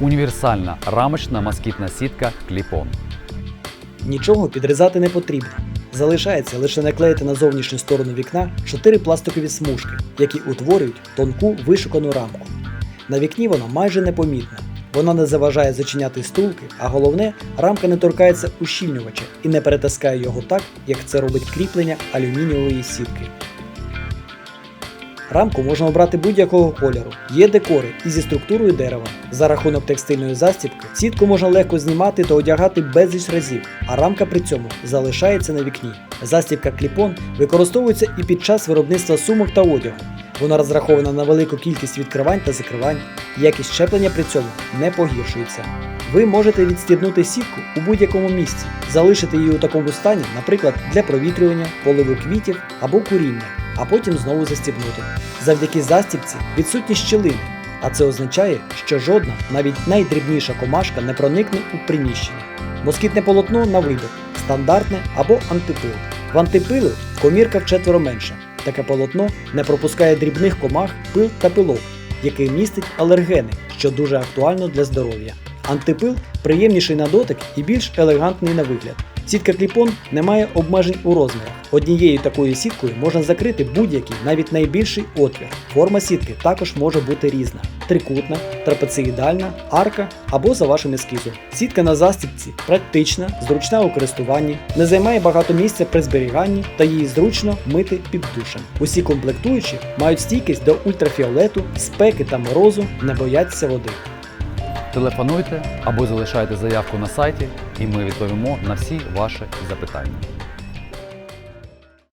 Універсальна рамочна москітна сітка Кліпон. Нічого підрізати не потрібно. Залишається лише наклеїти на зовнішню сторону вікна чотири пластикові смужки, які утворюють тонку вишукану рамку. На вікні вона майже непомітна. Вона не заважає зачиняти стулки, а головне, рамка не торкається ущільнювача і не перетискає його так, як це робить кріплення алюмінієвої сітки. Рамку можна обрати будь-якого кольору. Є декори і зі структурою дерева. За рахунок текстильної застібки сітку можна легко знімати та одягати безліч разів, а рамка при цьому залишається на вікні. Застібка кліпон використовується і під час виробництва сумок та одягу. Вона розрахована на велику кількість відкривань та закривань. Якість щеплення при цьому не погіршується. Ви можете відстібнути сітку у будь-якому місці, залишити її у такому стані, наприклад, для провітрювання, поливу квітів або куріння, а потім знову застібнути. Завдяки застібці відсутні щілини, а це означає, що жодна, навіть найдрібніша комашка не проникне у приміщення. Москітне полотно на вибір стандартне або антипил. В антипилу комірка вчетверо менша. Таке полотно не пропускає дрібних комах, пил та пилок, який містить алергени, що дуже актуально для здоров'я. Антипил приємніший на дотик і більш елегантний на вигляд. Сітка кліпон не має обмежень у розмірах. Однією такою сіткою можна закрити будь-який, навіть найбільший отвір. Форма сітки також може бути різна: трикутна, трапециїдальна, арка або за вашим ескізом. Сітка на застібці практична, зручна у користуванні, не займає багато місця при зберіганні та її зручно мити під душем. Усі комплектуючі мають стійкість до ультрафіолету, спеки та морозу, не бояться води. Телефонуйте або залишайте заявку на сайті, і ми відповімо на всі ваші запитання.